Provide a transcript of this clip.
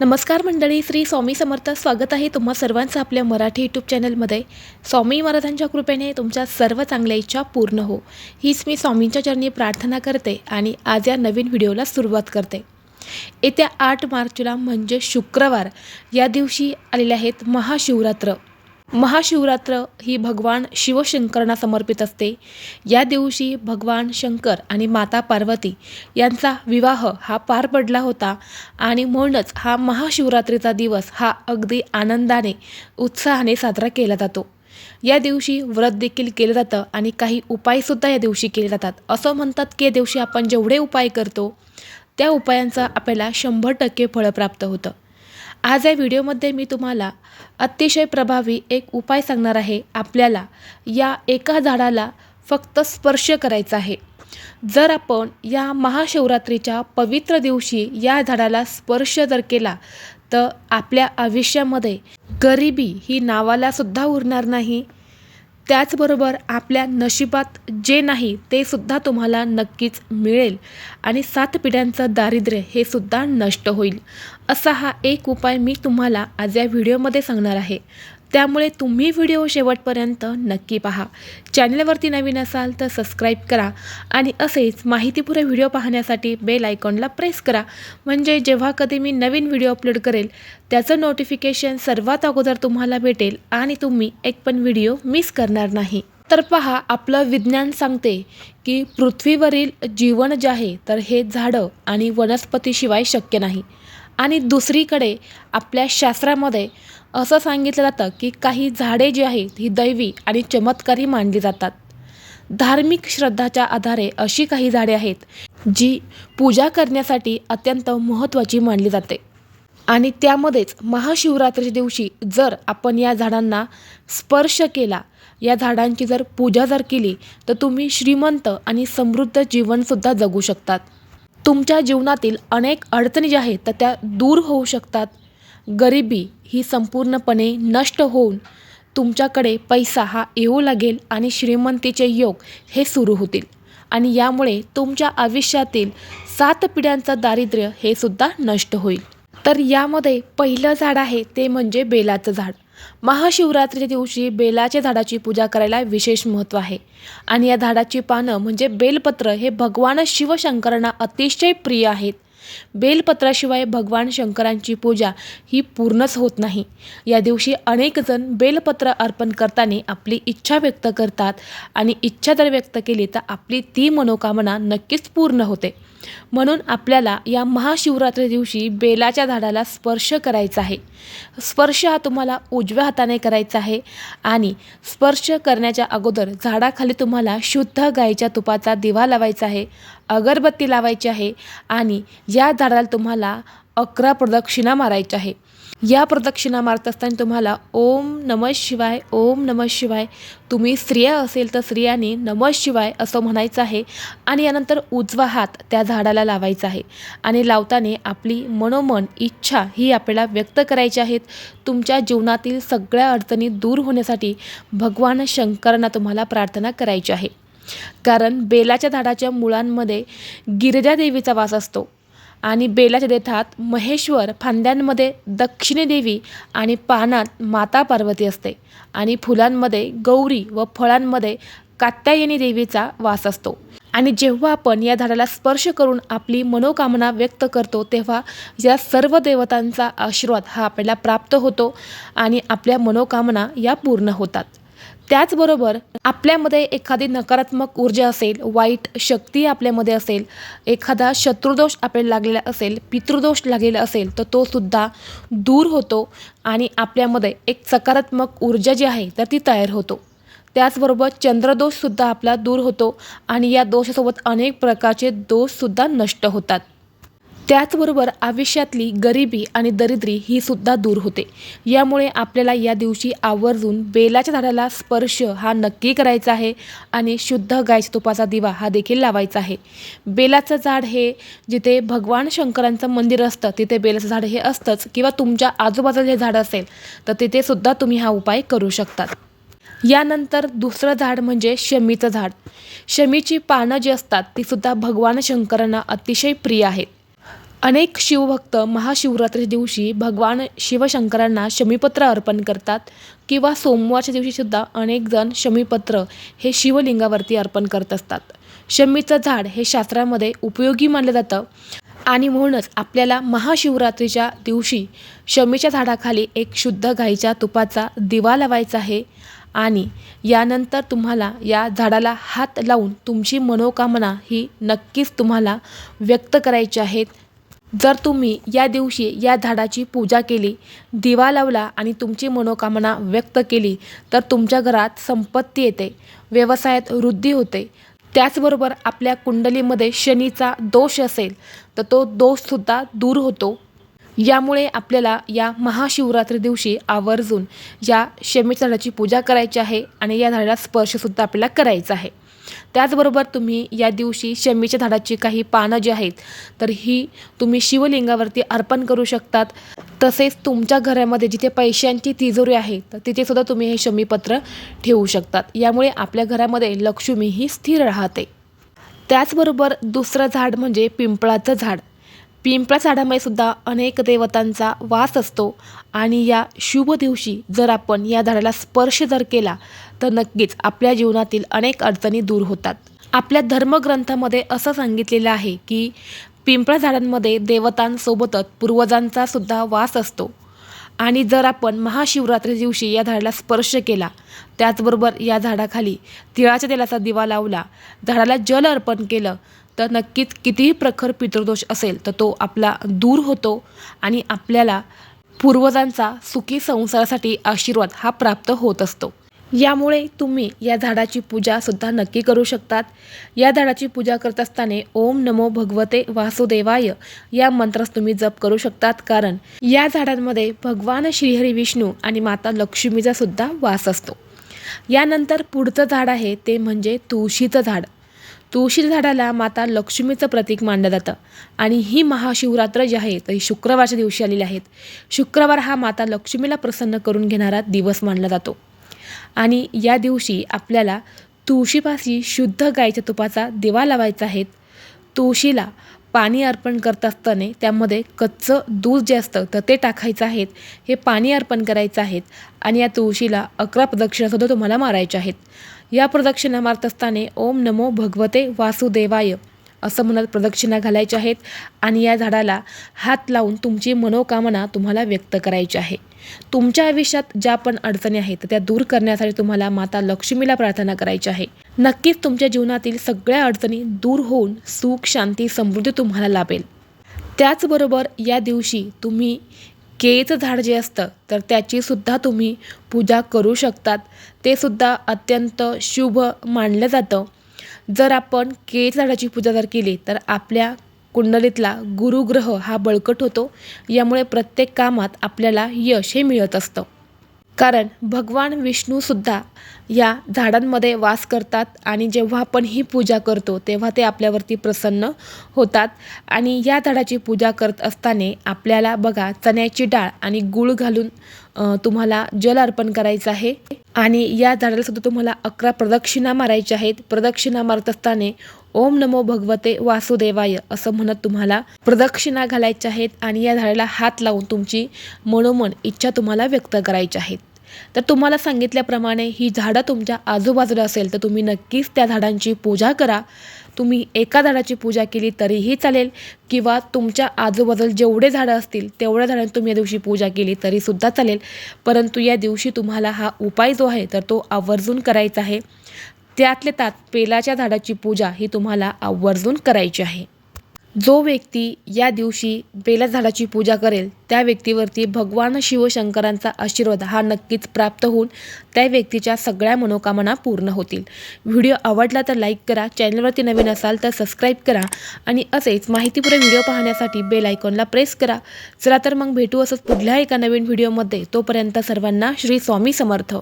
नमस्कार मंडळी श्री स्वामी समर्थ स्वागत आहे तुम्हा सर्वांचं आपल्या मराठी यूट्यूब चॅनलमध्ये. स्वामी महाराजांच्या कृपेने तुमच्या सर्व चांगल्या इच्छा पूर्ण हो. हीच मी स्वामींच्या चरणी प्रार्थना करते आणि आज या नवीन व्हिडिओला सुरुवात करते. येत्या आठ मार्चला म्हणजे शुक्रवार या दिवशी आलेले आहेत महाशिवरात्र. महाशिवरात्र ही भगवान शिवशंकरांना समर्पित असते. या दिवशी भगवान शंकर आणि माता पार्वती यांचा विवाह हा पार पडला होता आणि म्हणूनच हा महाशिवरात्रीचा दिवस हा अगदी आनंदाने उत्साहाने साजरा केला जातो. या दिवशी व्रत देखील केलं जातं आणि काही उपायसुद्धा या दिवशी केले जातात. असं म्हणतात की या दिवशी आपण जेवढे उपाय करतो त्या उपायांचं आपल्याला शंभर टक्के फळं प्राप्त होतं. आज या व्हिडिओमध्ये मी तुम्हाला अतिशय प्रभावी एक उपाय सांगणार आहे. आपल्याला या एका झाडाला फक्त स्पर्श करायचा आहे. जर आपण या महाशिवरात्रीच्या पवित्र दिवशी या झाडाला स्पर्श जर केला तर आपल्या आयुष्यामध्ये गरिबी ही नावाला सुद्धा उरणार नाही. त्याचबरोबर आपल्या नशिबात जे नाही ते सुद्धा तुम्हाला नक्कीच मिळेल. आणि सात पिढ्यांचं दारिद्र्य हे सुद्धा नष्ट होईल. असा हा एक उपाय मी तुम्हाला आज या व्हिडिओमध्ये सांगणार आहे. त्यामुळे तुम्ही व्हिडिओ शेवटपर्यंत नक्की पहा. चॅनलवरती नवीन असाल तर सबस्क्राईब करा आणि असेच माहितीपूर्ण व्हिडिओ पाहण्यासाठी बेल आयकॉनला प्रेस करा. म्हणजे जेव्हा कधी मी नवीन व्हिडिओ अपलोड करेल त्याचं नोटिफिकेशन सर्वात अगोदर तुम्हाला भेटेल आणि तुम्ही एक पण व्हिडिओ मिस करणार नाही. तर पहा आपलं विज्ञान सांगते की पृथ्वीवरील जीवन जे आहे तर हे झाडं आणि वनस्पतीशिवाय शक्य नाही. आणि दुसरीकडे आपल्या शास्त्रामध्ये असं सांगितलं जातं की काही झाडे जी आहेत ही दैवी आणि चमत्कारी मानली जातात. धार्मिक श्रद्धाच्या आधारे अशी काही झाडे आहेत जी पूजा करण्यासाठी अत्यंत महत्त्वाची मानली जाते. आणि त्यामध्येच महाशिवरात्रीच्या दिवशी जर आपण या झाडांना स्पर्श केला या झाडांची जर पूजा जर केली तर तुम्ही श्रीमंत आणि समृद्ध जीवनसुद्धा जगू शकतात. तुमच्या जीवनातील अनेक अडचणी ज्या आहेत तर त्या दूर होऊ शकतात. गरिबी ही संपूर्णपणे नष्ट होऊन तुमच्याकडे पैसा हा येऊ लागेल आणि श्रीमंतीचे योग हे सुरू होतील. आणि यामुळे तुमच्या आयुष्यातील सात पिढ्यांचं दारिद्र्य हे सुद्धा नष्ट होईल. तर यामध्ये पहिलं झाड आहे ते म्हणजे बेलाचं झाड. महाशिवरात्रीच्या दिवशी बेलाच्या झाडाची पूजा करायला विशेष महत्त्व आहे. आणि या झाडाची पानं म्हणजे बेलपत्र हे भगवान शिवशंकरांना अतिशय प्रिय आहेत. बेलपत्राशिवाय भगवान शंकरांची पूजा ही पूर्णच होत नाही. या दिवशी अनेक जण बेलपत्र अर्पण करताना आपली इच्छा व्यक्त करतात आणि इच्छा जर व्यक्त केली तर आपली ती मनोकामना नक्कीच पूर्ण होते. म्हणून आपल्याला या महाशिवरात्री दिवशी बेलाच्या झाडाला स्पर्श करायचा आहे. स्पर्श हा तुम्हाला उजव्या हाताने करायचा आहे आणि स्पर्श करण्याच्या अगोदर झाडाखाली तुम्हाला शुद्ध गाईच्या तुपाचा दिवा लावायचा आहे अगरबत्ती लावायची आहे आणि या झाडाला तुम्हाला अकरा प्रदक्षिणा मारायच्या आहे. या प्रदक्षिणा मारत असताना तुम्हाला ओम नम शिवाय ओम नम शिवाय तुम्ही स्त्रिया असेल तर स्त्रियांनी नम शिवाय असं म्हणायचं आहे आणि यानंतर उजवा हात त्या झाडाला लावायचा आहे आणि लावताना आपली मनोमन इच्छा ही आपल्याला व्यक्त करायची आहेत. तुमच्या जीवनातील सगळ्या अडचणी दूर होण्यासाठी भगवान शंकरांना तुम्हाला प्रार्थना करायची आहे. कारण बेलाच्या झाडाच्या मुळांमध्ये गिरिजा देवीचा वास असतो. आणि बेलाच्या देठात महेश्वर फांद्यांमध्ये दक्षिणी देवी आणि पानात माता पार्वती असते. आणि फुलांमध्ये गौरी व फळांमध्ये कात्यायनी देवीचा वास असतो. आणि जेव्हा आपण या झाडाला स्पर्श करून आपली मनोकामना व्यक्त करतो तेव्हा या सर्व देवतांचा आशीर्वाद हा आपल्याला प्राप्त होतो आणि आपल्या मनोकामना या पूर्ण होतात. त्याचबरोबर आपल्यामध्ये एखादी नकारात्मक ऊर्जा असेल वाईट शक्ती आपल्यामध्ये असेल एखादा शत्रुदोष आपल्याला लागलेला असेल पितृदोष लागलेला असेल तर तो सुद्धा दूर होतो आणि आपल्यामध्ये एक सकारात्मक ऊर्जा जी आहे तर ती तयार होतो. त्याचबरोबर चंद्रदोषसुद्धा आपला दूर होतो आणि या दोषासोबत अनेक प्रकारचे दोषसुद्धा नष्ट होतात. त्याचबरोबर आयुष्यातली गरिबी आणि दरिद्री ही सुद्धा दूर होते. यामुळे आपल्याला या दिवशी आवर्जून बेलाच्या झाडाला स्पर्श हा नक्की करायचा आहे आणि शुद्ध गायच्या तुपाचा दिवा हा देखील लावायचा आहे. बेलाचं झाड हे जिथे भगवान शंकरांचं मंदिर असतं तिथे बेलाचं झाड हे असतंच किंवा तुमच्या आजूबाजूला जे झाड असेल तर तिथे सुद्धा तुम्ही हा उपाय करू शकतात. यानंतर दुसरं झाड म्हणजे शमीचं झाड. शमीची पानं जी असतात ती सुद्धा भगवान शंकरांना अतिशय प्रिय आहेत. अनेक शिवभक्त महाशिवरात्री दिवशी भगवान शिवशंकरांना शमीपत्र अर्पण करतात किंवा सोमवारच्या दिवशीसुद्धा अनेक जण शमीपत्र हे शिवलिंगावरती अर्पण करत असतात. शमीचं झाड हे शास्त्रामध्ये उपयोगी मानलं जातं आणि म्हणूनच आपल्याला महाशिवरात्रीच्या दिवशी शमीच्या झाडाखाली एक शुद्ध गाईच्या तुपाचा दिवा लावायचा आहे आणि यानंतर तुम्हाला या झाडाला हात लावून तुमची मनोकामना ही नक्कीच तुम्हाला व्यक्त करायची आहेत. जर तुम्ही या दिवशी या झाडाची पूजा केली दिवा लावला आणि तुमची मनोकामना व्यक्त केली तर तुमच्या घरात संपत्ती येते व्यवसायात वृद्धी होते. त्याचबरोबर आपल्या कुंडलीमध्ये शनीचा दोष असेल तर तो दोषसुद्धा दूर होतो. यामुळे आपल्याला या महाशिवरात्री दिवशी आवर्जून या शमी झाडाची पूजा करायची आहे आणि या झाडाला स्पर्शसुद्धा आपल्याला करायचा आहे. त्याचबरोबर तुम्ही या दिवशी शमीच्या झाडाची काही पानं जी आहेत तर ही तुम्ही शिवलिंगावरती अर्पण करू शकतात. तसेच तुमच्या घरामध्ये जिथे पैशांची तिजोरी आहे तर तिथेसुद्धा तुम्ही हे शमीपत्र ठेवू शकतात. यामुळे आपल्या घरामध्ये लक्ष्मी ही स्थिर राहते. त्याचबरोबर दुसरं झाड म्हणजे पिंपळाचं झाड. पिंपळा झाडामध्ये सुद्धा अनेक देवतांचा वास असतो. आणि या शुभ दिवशी जर आपण या झाडाला स्पर्श जर केला तर नक्कीच आपल्या जीवनातील अनेक अडचणी दूर होतात. आपल्या धर्मग्रंथामध्ये असं सांगितलेलं आहे की पिंपळा झाडांमध्ये देवतांसोबतच पूर्वजांचा सुद्धा वास असतो. आणि जर आपण महाशिवरात्री दिवशी या झाडाला स्पर्श केला त्याचबरोबर या झाडाखाली तिळाच्या तेलाचा दिवा लावला झाडाला जल अर्पण केलं तर नक्कीच कितीही प्रखर पितृदोष असेल तर तो आपला दूर होतो आणि आपल्याला पूर्वजांचा सुखी संसारासाठी आशीर्वाद हा प्राप्त होत असतो. यामुळे तुम्ही या झाडाची पूजासुद्धा नक्की करू शकतात. या झाडाची पूजा करत असताना ओम नमो भगवते वासुदेवाय या मंत्रास तुम्ही जप करू शकतात. कारण या झाडांमध्ये भगवान श्रीहरी विष्णू आणि माता लक्ष्मीचा सुद्धा वास असतो. यानंतर पुढचं झाड आहे ते म्हणजे तुळशीचं झाड. तुळशी झाडाला माता लक्ष्मीचं प्रतीक मानलं जातं. आणि ही महाशिवरात्र जी आहे तर ही शुक्रवारच्या दिवशी आलेली आहेत. शुक्रवार हा माता लक्ष्मीला प्रसन्न करून घेणारा दिवस मानला जातो. आणि या दिवशी आपल्याला तुळशीपाशी शुद्ध गाईच्या तुपाचा दिवा लावायचा आहे. तुळशीला पाणी अर्पण करत असताना त्यामध्ये कच्चं दूध जे असतं तर ते टाकायचं आहेत. हे पाणी अर्पण करायचं आहेत आणि या तुळशीला अकरा प्रदक्षिणासुद्धा तुम्हाला मारायच्या आहेत. या प्रदक्षिणा मारत असताना ओम नमो भगवते वासुदेवाय. असं म्हणत प्रदक्षिणा घालायच्या आहेत आणि या झाडाला हात लावून तुमची मनोकामना तुम्हाला व्यक्त करायची आहे. तुमच्या आयुष्यात ज्या पण अडचणी आहेत त्या दूर करण्यासाठी तुम्हाला माता लक्ष्मीला प्रार्थना करायची आहे. नक्कीच तुमच्या जीवनातील सगळ्या अडचणी दूर होऊन सुख शांती समृद्धी तुम्हाला लाभेल. त्याचबरोबर या दिवशी तुम्ही केळीचं झाड जे असतं तर त्याचीसुद्धा तुम्ही पूजा करू शकतात. ते सुद्धा अत्यंत शुभ मानलं जातं. जर आपण केळीच्या झाडाची पूजा जर केली तर आपल्या कुंडलीतला गुरुग्रह हा बळकट होतो. यामुळे प्रत्येक कामात आपल्याला यश हे मिळत असतं. कारण भगवान विष्णूसुद्धा या झाडांमध्ये वास करतात आणि जेव्हा आपण ही पूजा करतो तेव्हा ते आपल्यावरती प्रसन्न होतात. आणि या झाडाची पूजा करत असताना आपल्याला बघा चण्याची डाळ आणि गूळ घालून तुम्हाला जल अर्पण करायचं आहे. आणि या झाडाला सुद्धा तुम्हाला अकरा प्रदक्षिणा मारायच्या आहेत. प्रदक्षिणा मारत असताना ओम नमो भगवते वासुदेवाय असं म्हणत तुम्हाला प्रदक्षिणा घालायच्या आहेत. आणि या झाडाला हात लावून तुमची मनोमन इच्छा तुम्हाला व्यक्त करायच्या आहेत तर तुम्हाला सांगितल्याप्रमाणे ही झाडं तुमच्या आजूबाजूला असेल तर तुम्ही नक्कीच त्या झाडांची पूजा करा. तुम्ही एका झाडाची पूजा केली तरीही चालेल किंवा तुमच्या आजूबाजूला जेवढे झाडं असतील तेवढ्या झाडांची तुम्ही या दिवशी पूजा केली तरीसुद्धा चालेल. परंतु या दिवशी तुम्हाला हा उपाय जो आहे तर तो आवर्जून करायचा आहे. त्यातले त्यात पेलाच्या झाडाची पूजा ही तुम्हाला आवर्जून करायची आहे. जो व्यक्ती या दिवशी बेला झाडाची पूजा करेल त्या व्यक्तीवरती भगवान शिवशंकरांचा आशीर्वाद हा नक्कीच प्राप्त होऊन त्या व्यक्तीच्या सगळ्या मनोकामना पूर्ण होतील. व्हिडिओ आवडला तर लाईक करा चॅनलवरती नवीन असाल तर सबस्क्राईब करा आणि असेच माहितीपूर्ण व्हिडिओ पाहण्यासाठी बेल आयकॉनला प्रेस करा. चला तर मग भेटू असंच पुढल्या एका नवीन व्हिडिओमध्ये. तोपर्यंत सर्वांना श्री स्वामी समर्थ.